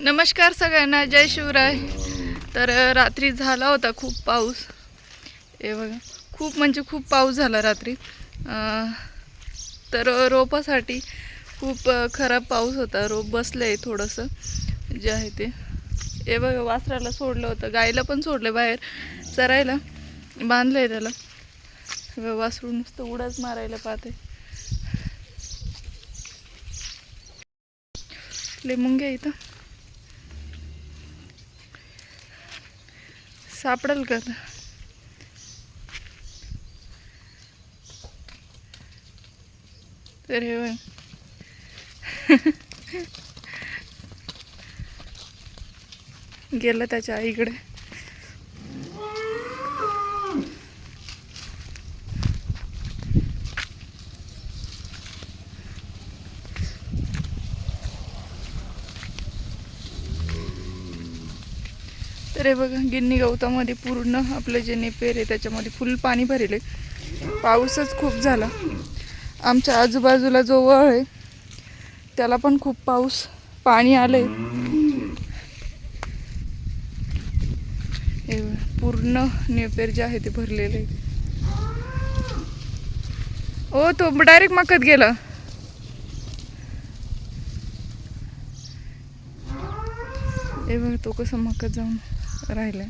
नमस्कार सगळ्यांना जय शिवराय. तर रात्री झाला होता खूप पाऊस. हे बघा खूप म्हणजे खूप पाऊस झाला रात्री. तर रोपासाठी खूप खराब पाऊस होता. रोप बसलं आहे थोडंसं जे आहे ते. हे बघा वासराला सोडलं होतं. गाईला पण सोडलं बाहेर चरायला. बांधलं आहे त्याला वासरू नुसतं उडाच मारायला पाहते. लिंबून घ्या इथं. सापडेल का तर हे गेलं त्याच्या आईकडे. तर हे बघा गिन्नी गवतामध्ये पूर्ण आपलं जे नेपेर आहे त्याच्यामध्ये फुल पाणी भरेले पाऊसच खूप झाला. आमच्या आजूबाजूला जो वळ आहे त्याला पण खूप पाऊस पाणी आलं आहे पूर्ण नेपेर जे आहे ते भरलेले आहे. ओ तो डायरेक्ट मकत गेला. हे बघ तो कसं मकत जाऊन राहिले.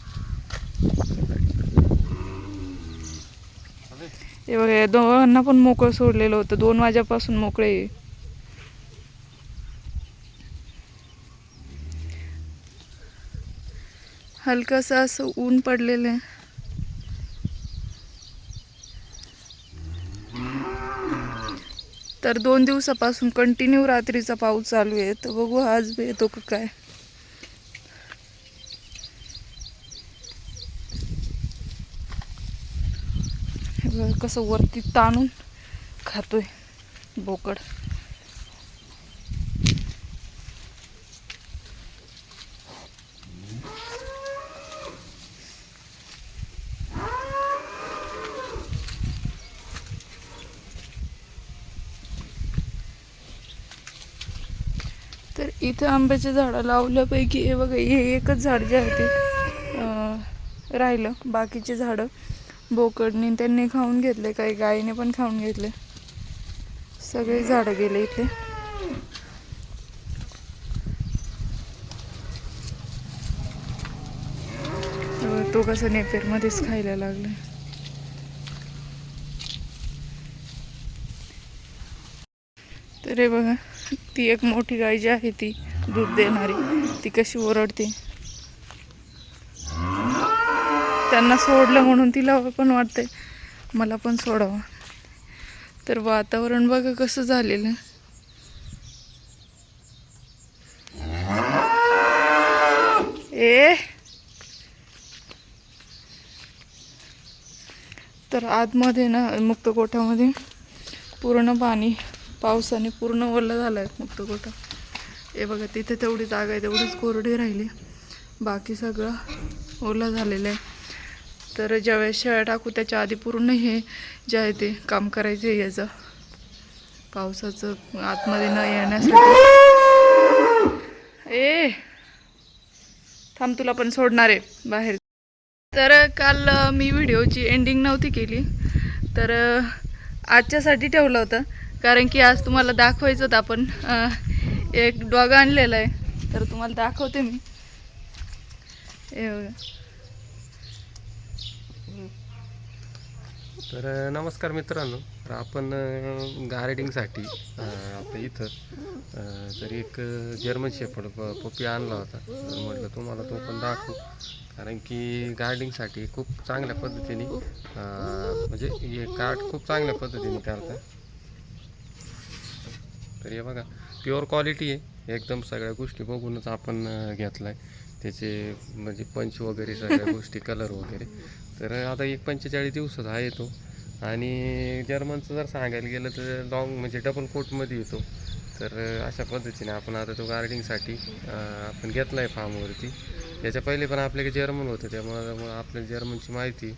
हे बघा या दोघांना पण मोकळं सोडलेलं होतं. दोन वाजेपासून मोकळे आहे. हलकंसं असं ऊन पडलेलं आहे. तर दोन दिवसापासून कंटिन्यू रात्रीचा पाऊस चालू आहे. तर बघू आज बी येतो का काय. कसं वरती ताणून खातोय बोकड. तर इथं आंब्याचे झाडं लावल्यापैकी हे बघा हे एकच झाड जे आहे ते राहिलं. बाकीचे झाडं बोकडनी त्यांनी खाऊन घेतले काही गायीने पण खाऊन घेतले. सगळे झाडं गेले इथे. तो कसं नेपेरमध्येच खायला लागला. तर हे बघा ती एक मोठी गाय जी आहे ती दूध देणारी ती कशी ओरडते. त्यांना सोडलं म्हणून तिला पण वाटते मला पण सोडावं. तर वातावरण बघा कसं झालेलं. आहे. ए. तर आतमध्ये ना मुक्तकोठामध्ये पूर्ण पाणी पावसाने पूर्ण ओलं झालं आहे मुक्तकोठा हे बघा तिथे तेवढी जागा आहे तेवढीच कोरडी राहिली. बाकी सगळं ओलं झालेलं आहे. तर ज्यावेळेस शेळ्या टाकू त्याच्या आधी पूर्ण हे जे आहे ते काम करायचं आहे याचं. पावसाचं आतमध्ये न येण्यासाठी. ए! थांब तुला पण सोडणार आहे बाहेर. तर काल मी व्हिडिओची एंडिंग नव्हती केली. तर आजच्यासाठी ठेवलं होतं. कारण की आज तुम्हाला दाखवायचं होतं आपण. एक डॉग आणलेला आहे. तर तुम्हाला दाखवते मी. हे बघा. तर नमस्कार मित्रांनो. तर आपण गार्डिंगसाठी आपल्या इथं अ, तर एक जर्मन शेपड प पप्पी आणला होता. तर म्हटलं तुम्हाला तो पण दाखवू. कारण की गार्डिंगसाठी खूप चांगल्या पद्धतीने म्हणजे हे कार्ड खूप चांगल्या पद्धतीने करतात. तर हे बघा प्युअर क्वालिटी आहे. एकदम सगळ्या गोष्टी बघूनच आपण घेतला आहे त्याचे म्हणजे पंच वगैरे सगळ्या गोष्टी कलर वगैरे. तर आता एक पंचेचाळीस दिवसात हा येतो आणि जर्मनचं जर सांगायला गेलं तर लॉंग म्हणजे डबल कोटमध्ये येतो. तर अशा पद्धतीने आपण आता तो गार्डिंगसाठी आपण घेतला आहे फार्मवरती याच्या पहिले पण आपल्याकडे जर्मन होतं त्यामुळं मग आपल्या जर्मनची माहिती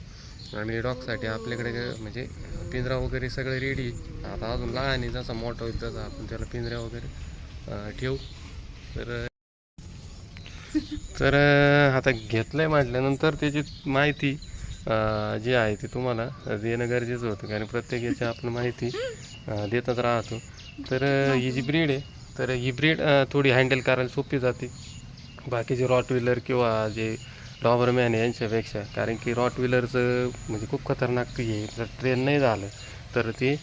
आणि डॉगसाठी आपल्याकडे म्हणजे पिंजरा वगैरे सगळं रेडी आता अजून लहान आहे जसा मोठा होईल तसा आपण त्याला पिंजऱ्या वगैरे ठेवू. तर तर आता घेतलं आहे म्हटल्यानंतर त्याची माहिती जी आहे ती तुम्हाला देणं गरजेचं होतं. कारण प्रत्येक याची आपण माहिती देतच राहतो. तर ही जी ब्रीड आहे तर ही ब्रीड थोडी हँडल करायला सोपी जाते. बाकीचे रॉट व्हीलर किंवा जे डॉबरमॅन आहे यांच्यापेक्षा. कारण की रॉट व्हीलरचं म्हणजे खूप खतरनाक हे जर ट्रेन नाही झालं तर ते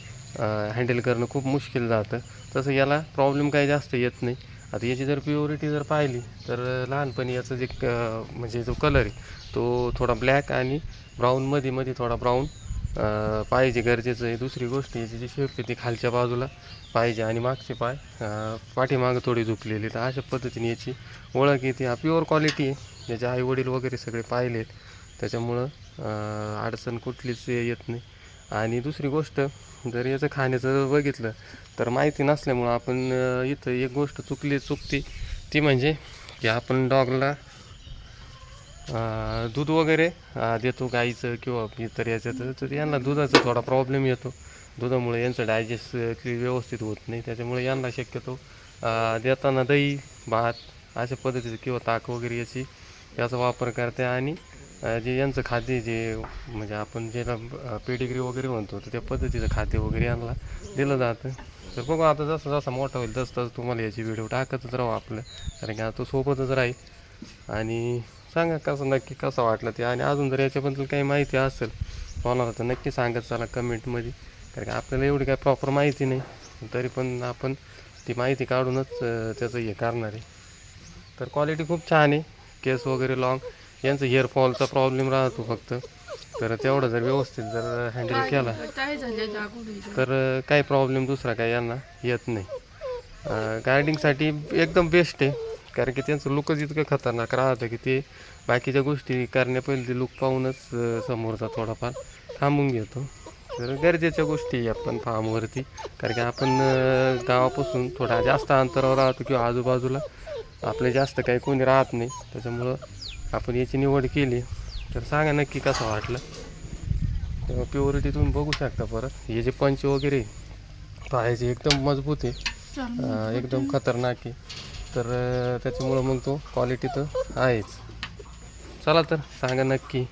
हँडल करणं खूप मुश्किल जातं. तसं याला प्रॉब्लेम काही जास्त येत नाही. आता याची जर प्युरिटी जर पाहिली तर लहानपणी याचं जे क म्हणजे जो कलर आहे तो थोडा ब्लॅक आणि ब्राऊनमध्ये मध्ये थोडा ब्राऊन पाहिजे. गरजेचं आहे. दुसरी गोष्ट याची जी शेप आहे ती खालच्या बाजूला पाहिजे आणि मागचे पाय पाठीमागं थोडी झुकलेली तर अशा पद्धतीने याची ओळख येते हा प्युअर क्वालिटी आहे. याचे आईवडील वगैरे सगळे पाहिलेत त्याच्यामुळं अडचण कुठलीच येत नाही. आणि दुसरी गोष्ट जर याचं खाण्याचं जर बघितलं तर माहिती नसल्यामुळं आपण इथं एक गोष्ट चुकली चुकती ती म्हणजे की आपण डॉगला दूध वगैरे देतो गाईचं किंवा इतर याच्याचं तर यांना दुधाचा थोडा प्रॉब्लेम येतो. दुधामुळे यांचं डायजेस्ट व्यवस्थित होत नाही. त्याच्यामुळे यांना शक्यतो देताना दही भात अशा पद्धतीचं किंवा ताक वगैरे याची याचा वापर करते आणि जे यांचं खाद्य जे म्हणजे आपण ज्याला पेडिग्री वगैरे म्हणतो तर त्या पद्धतीचं खाद्य वगैरे यांना दिलं जातं. तर बघू आता जसं जसं मोठा होईल तसं तसं तुम्हाला याची व्हिडिओ टाकतच राहू आपलं. कारण की आता तो सोबतच राहील. आणि सांगा कसं नक्की कसं वाटलं ते? आणि अजून जर याच्याबद्दल काही माहिती असेल कोणाला तर नक्की सांगत चला कमेंटमध्ये कारण की आपल्याला एवढी काय प्रॉपर माहिती नाही. तरी पण आपण ती माहिती काढूनच त्याचं हे करणार आहे. तर क्वालिटी खूप छान आहे. केस वगैरे लॉंग यांचं हेअरफॉलचा प्रॉब्लेम राहतो फक्त. तर तेवढं जर व्यवस्थित जर हँडल केला काय तर काही प्रॉब्लेम दुसरा काही यांना? येत नाही. गार्डिंगसाठी एकदम बेस्ट आहे. कारण की त्यांचं लुकच इतकं खतरनाक राहतं की ते बाकीच्या गोष्टी करण्यापहिले ते लुक पाहूनच समोरचा थोडाफार थांबून घेतो. तर गरजेच्या गोष्टी आहे आपण फार्मवरती कारण की आपण गावापासून थोडा जास्त अंतरावर राहतो किंवा आजूबाजूला. आपले जास्त काही कोणी राहत नाही. त्याच्यामुळं आपण याची निवड केली तर सांगा नक्की कसं वाटलं? तेव्हा प्युरिटी तुम्ही बघू शकता परत. हे जे पंच वगैरे आहे, पायाचे एकदम मजबूत आहे. एकदम खतरनाक आहे. तर त्याच्यामुळं मग तो क्वालिटी तर आहेच. चला तर सांगा नक्की.